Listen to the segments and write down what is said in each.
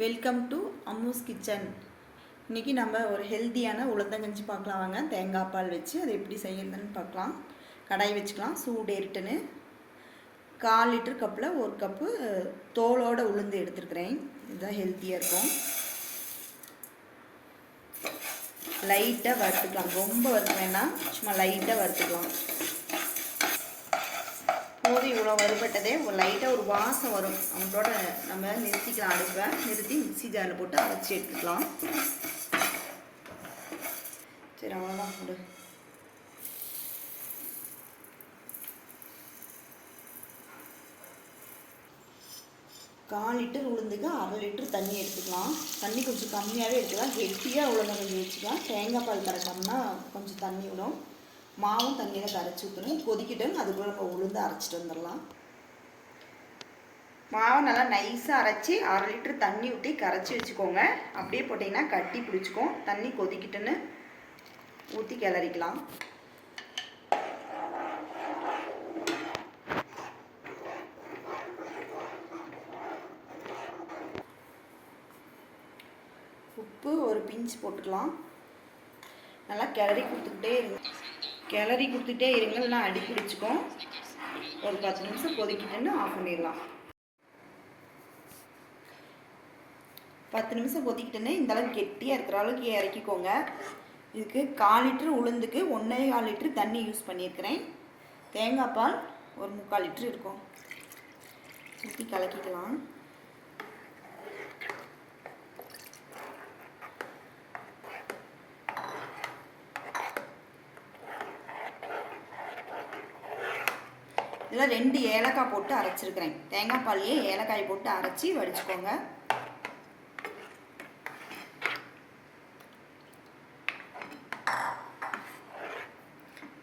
Welcome to Ammu's kitchen இன்றைக்கி நம்ம ஒரு ஹெல்த்தியான உளுந்தங்கஞ்சி பார்க்கலாம் வாங்க. தேங்காய் பால் வச்சு அதை எப்படி செய்யறதுன்னு பார்க்கலாம். கடாய் வச்சுக்கலாம். சூடேறிட்டுன்னு கால் லிட்டர் கப்பில் ஒரு கப்பு தோலோட உளுந்து எடுத்துருக்குறேன். இதுதான் ஹெல்த்தியாக இருக்கும். லைட்டாக வறுத்துக்கலாம். ரொம்ப வறுக்க வேண்டாம். சும்மா லைட்டாக வறுத்துக்கலாம். போது இவ்வளோ வறுபட்டதே ஒரு லைட்டாக ஒரு வாசம் வரும். அவங்களோட நம்ம நிறுத்திக்கலாம் அடுப்பை. நிறுத்தி மிக்ஸி ஜாரில் போட்டு அரைச்சி எடுத்துக்கலாம். சரி அவ்வளோதான் கொடு கால் லிட்டர் உளுந்துக்கு அரை லிட்டர் தண்ணி எடுத்துக்கலாம். தண்ணி கொஞ்சம் கம்மியாகவே எடுத்துக்கலாம். கெட்டியாக உளுந்த கொஞ்சம் வச்சுக்கலாம். தேங்காய் பால் கரைச்சோம்னா கொஞ்சம் தண்ணி விடும். மாவும் தண்ணியில் கரைச்சி ஊற்றணும் கொதிக்கிட்டோம். அதுக்குள்ளே நம்ம உளுந்து அரைச்சிட்டு வந்துடலாம். மாவை நல்லா நைஸாக அரைச்சி அரை லிட்டர் தண்ணி ஊற்றி கரைச்சி வச்சுக்கோங்க. அப்படியே போட்டிங்கன்னா கட்டி பிடிச்சிக்கும். தண்ணி கொதிக்கிட்டுன்னு ஊற்றி கிளறிக்கலாம். உப்பு ஒரு பிஞ்ச் போட்டுக்கலாம். நல்லா கிளறி கொடுத்துக்கிட்டே இருங்க. கிளறி கொடுத்துட்டே இருங்க இல்லைனா அடி பிடிச்சிக்கும். ஒரு பத்து நிமிஷம் கொதிக்கிட்டுன்னு ஆஃப் பண்ணிடலாம். பத்து நிமிஷம் கொதிக்கிட்டுன்னு இந்தளவுக்கு கெட்டியாக இருக்கிற அளவுக்கு இறக்கிக்கோங்க. இதுக்கு கால் லிட்ரு உளுந்துக்கு ஒன்றே கால் லிட்ரு தண்ணி யூஸ் பண்ணியிருக்கிறேன். தேங்காய் பால் ஒரு முக்கால் லிட்ரு இருக்கும். ஊற்றி கலக்கிக்கலாம். இதில் ரெண்டு ஏலக்காய் போட்டு அரைச்சிருக்கிறேன். தேங்காய் பாலையே ஏலக்காய் போட்டு அரைச்சி வடிச்சுக்கோங்க.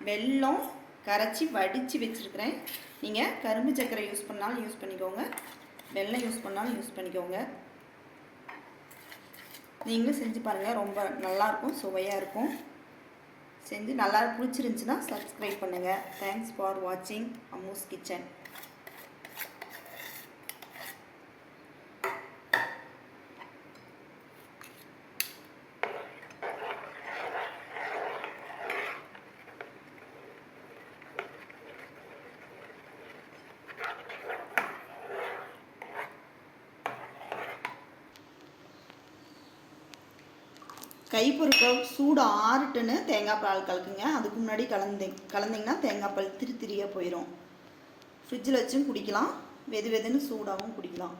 வெல்லம் கரைச்சி வடித்து வச்சுருக்கிறேன். நீங்கள் கரும்பு சர்க்கரை யூஸ் பண்ணாலும் யூஸ் பண்ணிக்கோங்க. வெல்லம் யூஸ் பண்ணாலும் யூஸ் பண்ணிக்கோங்க. நீங்களும் செஞ்சு பாருங்கள் ரொம்ப நல்லாயிருக்கும் சுவையாக இருக்கும். செஞ்சு நல்லா பிடிச்சிருந்துச்சின்னா சப்ஸ்கிரைப் பண்ணுங்கள் தேங்க்ஸ் ஃபார் வாட்சிங் அம்மூஸ் கிச்சன் கை பொறுக்க சூடு ஆறுட்டுன்னு தேங்காய் பால் கலக்குங்க. அதுக்கு முன்னாடி கலந்து கலந்திங்கன்னா தேங்காய் பால் திரு திரியாக போயிடும் ஃப்ரிட்ஜில் வச்சும் குடிக்கலாம். வெது வெதுன்னு சூடாகவும் குடிக்கலாம்.